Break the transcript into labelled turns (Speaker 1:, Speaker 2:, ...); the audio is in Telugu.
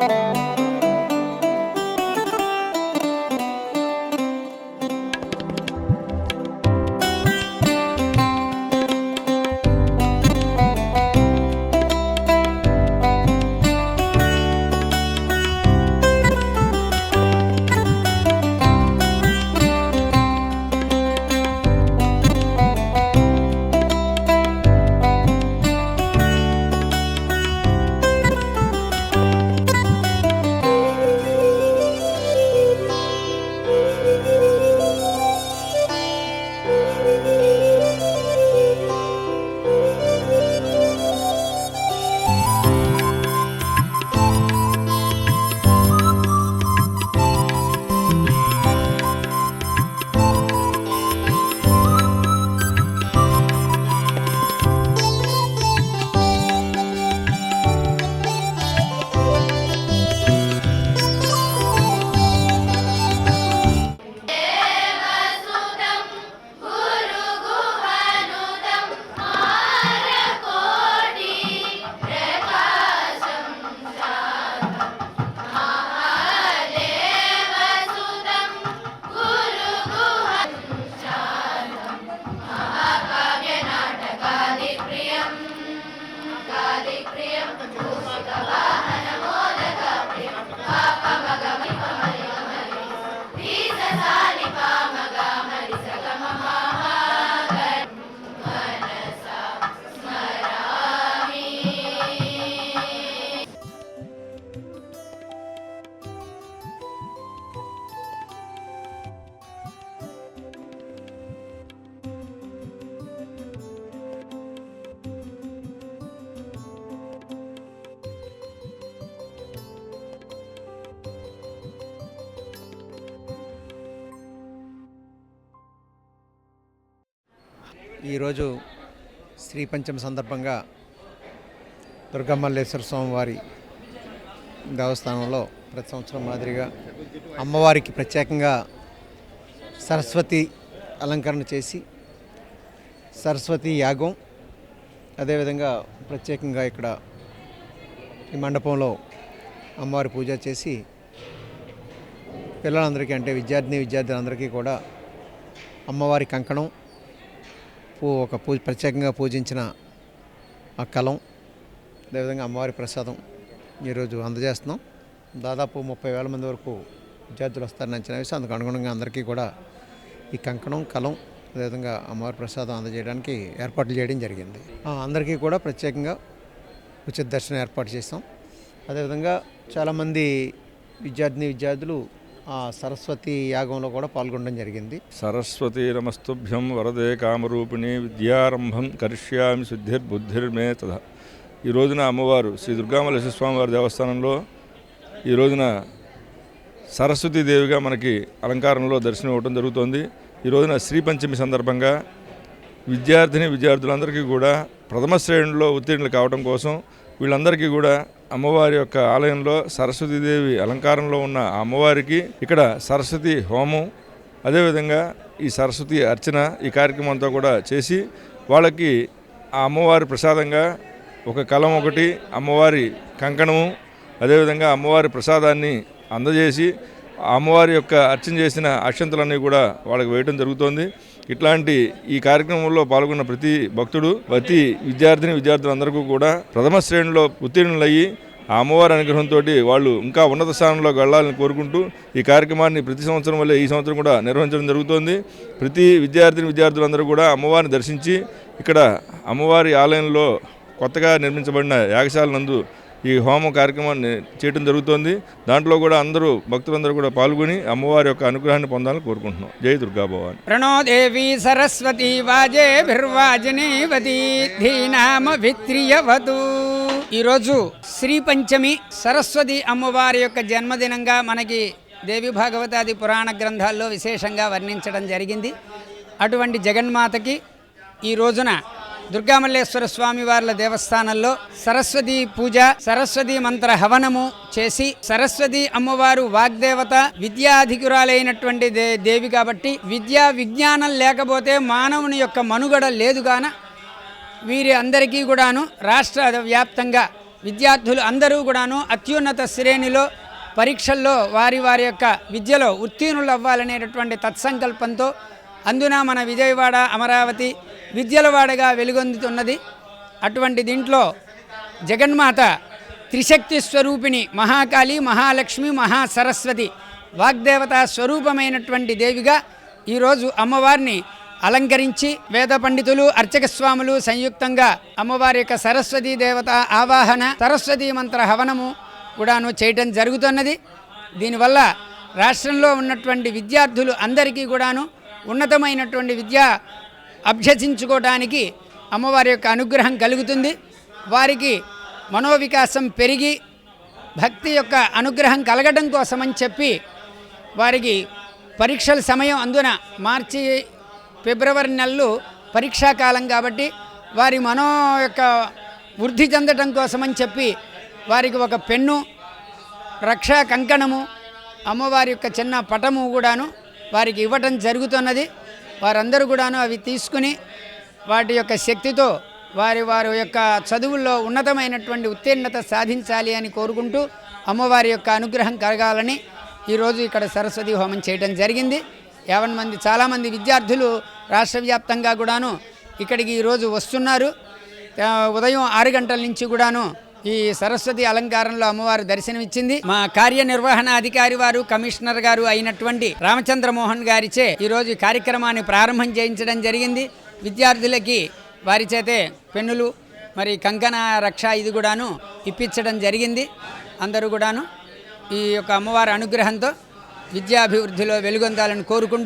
Speaker 1: Thank you. ఈరోజు శ్రీ పంచమ సందర్భంగా దుర్గమ్మల్లేశ్వర స్వామివారి దేవస్థానంలో ప్రతి సంవత్సరం మాదిరిగా అమ్మవారికి ప్రత్యేకంగా సరస్వతి అలంకరణ చేసి సరస్వతి యాగం అదేవిధంగా ప్రత్యేకంగా ఇక్కడ ఈ మండపంలో అమ్మవారి పూజ చేసి పిల్లలందరికీ అంటే విద్యార్థిని విద్యార్థులందరికీ కూడా అమ్మవారి కంకణం ఒక పూజ ప్రత్యేకంగా పూజించిన ఆ కలం అదేవిధంగా అమ్మవారి ప్రసాదం ఈరోజు అందజేస్తున్నాం. దాదాపు ముప్పై వేల మంది వరకు విద్యార్థులు వస్తారని అంచనా వేసి అందుకు అనుగుణంగా అందరికీ కూడా ఈ కంకణం కలం అదేవిధంగా అమ్మవారి ప్రసాదం అందజేయడానికి ఏర్పాట్లు చేయడం జరిగింది. అందరికీ కూడా ప్రత్యేకంగా ఉచిత దర్శనం ఏర్పాటు చేస్తాం అదేవిధంగా చాలామంది విద్యార్థిని విద్యార్థులు సరస్వతి యాగంలో కూడా పాల్గొనడం జరిగింది.
Speaker 2: సరస్వతి నమస్తుభ్యం వరదే కామరూపిణి విద్యారంభం కరిష్యామి సిద్ధిర్బుద్ధిర్మే తథ. ఈ రోజున అమ్మవారు శ్రీ దుర్గామలేశ్వర స్వామి వారి దేవస్థానంలో ఈ రోజున సరస్వతీదేవిగా మనకి అలంకారంలో దర్శనం ఇవ్వడం జరుగుతోంది. ఈ రోజున శ్రీ పంచమి సందర్భంగా విద్యార్థిని విద్యార్థులందరికీ కూడా ప్రథమ శ్రేణిలో ఉత్తీర్ణులు కావడం కోసం వీళ్ళందరికీ కూడా అమ్మవారి యొక్క ఆలయంలో సరస్వతీదేవి అలంకారంలో ఉన్న అమ్మవారికి ఇక్కడ సరస్వతి హోమం అదేవిధంగా ఈ సరస్వతి అర్చన ఈ కార్యక్రమం అంతా కూడా చేసి వాళ్ళకి ఆ అమ్మవారి ప్రసాదంగా ఒక కలం ఒకటి అమ్మవారి కంకణము అదేవిధంగా అమ్మవారి ప్రసాదాన్ని అందజేసి అమ్మవారి యొక్క అర్చన చేసిన అక్షంతలన్నీ కూడా వాళ్ళకి వేయడం జరుగుతోంది. ఇట్లాంటి ఈ కార్యక్రమంలో పాల్గొన్న ప్రతి భక్తుడు ప్రతి విద్యార్థిని విద్యార్థులందరికీ కూడా ప్రథమ శ్రేణిలో ఉత్తీర్ణులయ్యి ఆ అమ్మవారి అనుగ్రహంతో వాళ్ళు ఇంకా ఉన్నత స్థానంలోకి వెళ్ళాలని కోరుకుంటూ ఈ కార్యక్రమాన్ని ప్రతి సంవత్సరం వల్లే ఈ సంవత్సరం కూడా నిర్వహించడం జరుగుతోంది. ప్రతి విద్యార్థిని విద్యార్థులందరూ కూడా అమ్మవారిని దర్శించి ఇక్కడ అమ్మవారి ఆలయంలో కొత్తగా నిర్మించబడిన యాగశాల నందు ఈ హోమ కార్యక్రమాన్ని చేయడం జరుగుతోంది. దాంట్లో కూడా అందరూ భక్తులందరూ కూడా పాల్గొని అమ్మవారి యొక్క అనుగ్రహాన్ని పొందాలని కోరుకుంటున్నాం. జై దుర్గా భవాన్.
Speaker 3: ప్రణోదేవి సరస్వతి వాజేభిర్వాజనేవతి ధీనామ విత్రియవతు. ఈరోజు శ్రీ పంచమి సరస్వతి అమ్మవారి యొక్క జన్మదినంగా మనకి దేవి భాగవతాది పురాణ గ్రంథాల్లో విశేషంగా వర్ణించడం జరిగింది. అటువంటి జగన్మాతకి ఈ రోజున దుర్గామల్లేశ్వర స్వామి వార్ల దేవస్థానంలో సరస్వతి పూజ సరస్వతి మంత్ర హవనము చేసి సరస్వతి అమ్మవారు వాగ్దేవత విద్యాధికురాలైనటువంటి దే దేవి కాబట్టి విద్యా విజ్ఞానం లేకపోతే మానవుని యొక్క మనుగడ లేదు గాన వీరి అందరికీ కూడాను రాష్ట్ర వ్యాప్తంగా విద్యార్థులు అందరూ కూడాను అత్యున్నత శ్రేణిలో పరీక్షల్లో వారి వారి యొక్క విద్యలో ఉత్తీర్ణులు అవ్వాలనేటటువంటి తత్సంకల్పంతో అందున మన విజయవాడ అమరావతి విద్యలవాడగా వెలుగొందుతున్నది. అటువంటి దీంట్లో జగన్మాత త్రిశక్తి స్వరూపిణి మహాకాళి మహాలక్ష్మి మహాసరస్వతి వాగ్దేవత స్వరూపమైనటువంటి దేవిగా ఈరోజు అమ్మవారిని అలంకరించి వేద పండితులు అర్చక స్వాములు సంయుక్తంగా అమ్మవారి యొక్క సరస్వతీ దేవత ఆవాహన సరస్వతీ మంత్ర హవనము కూడాను చేయటం జరుగుతున్నది. దీనివల్ల రాష్ట్రంలో ఉన్నటువంటి విద్యార్థులు అందరికీ కూడాను ఉన్నతమైనటువంటి విద్య అభ్యసించుకోవడానికి అమ్మవారి యొక్క అనుగ్రహం కలుగుతుంది. వారికి మనోవికాసం పెరిగి భక్తి యొక్క అనుగ్రహం కలగడం కోసమని చెప్పి వారికి పరీక్షల సమయం అందున మార్చి ఫిబ్రవరి నెలలు పరీక్షాకాలం కాబట్టి వారి మనో యొక్క వృద్ధి చెందటం కోసమని చెప్పి వారికి ఒక పెన్ను రక్షా కంకణము అమ్మవారి యొక్క చిన్న పటము కూడాను వారికి ఇవ్వటం జరుగుతున్నది. వారందరూ కూడాను అవి తీసుకుని వాటి యొక్క శక్తితో వారి వారి యొక్క చదువుల్లో ఉన్నతమైనటువంటి ఉత్తీర్ణత సాధించాలి అని కోరుకుంటూ అమ్మవారి యొక్క అనుగ్రహం కలగాలని ఈరోజు ఇక్కడ సరస్వతి హోమం చేయడం జరిగింది. యావన్ మంది చాలామంది విద్యార్థులు రాష్ట్ర వ్యాప్తంగా కూడాను ఇక్కడికి ఈరోజు వస్తున్నారు. ఉదయం ఆరు గంటల నుంచి కూడాను ఈ సరస్వతి అలంకారంలో అమ్మవారు దర్శనమిచ్చింది. మా కార్యనిర్వహణ అధికారి వారు కమిషనర్ గారు అయినటువంటి రామచంద్రమోహన్ గారిచే ఈరోజు కార్యక్రమాన్ని ప్రారంభం చేయించడం జరిగింది. విద్యార్థులకి వారి చేతే పెన్నులు మరి కంకణ రక్ష ఇది కూడాను ఇప్పించడం జరిగింది. అందరూ కూడాను ఈ యొక్క అమ్మవారి అనుగ్రహంతో విద్యాభివృద్ధిలో వెలుగొందాలని కోరుకుంటూ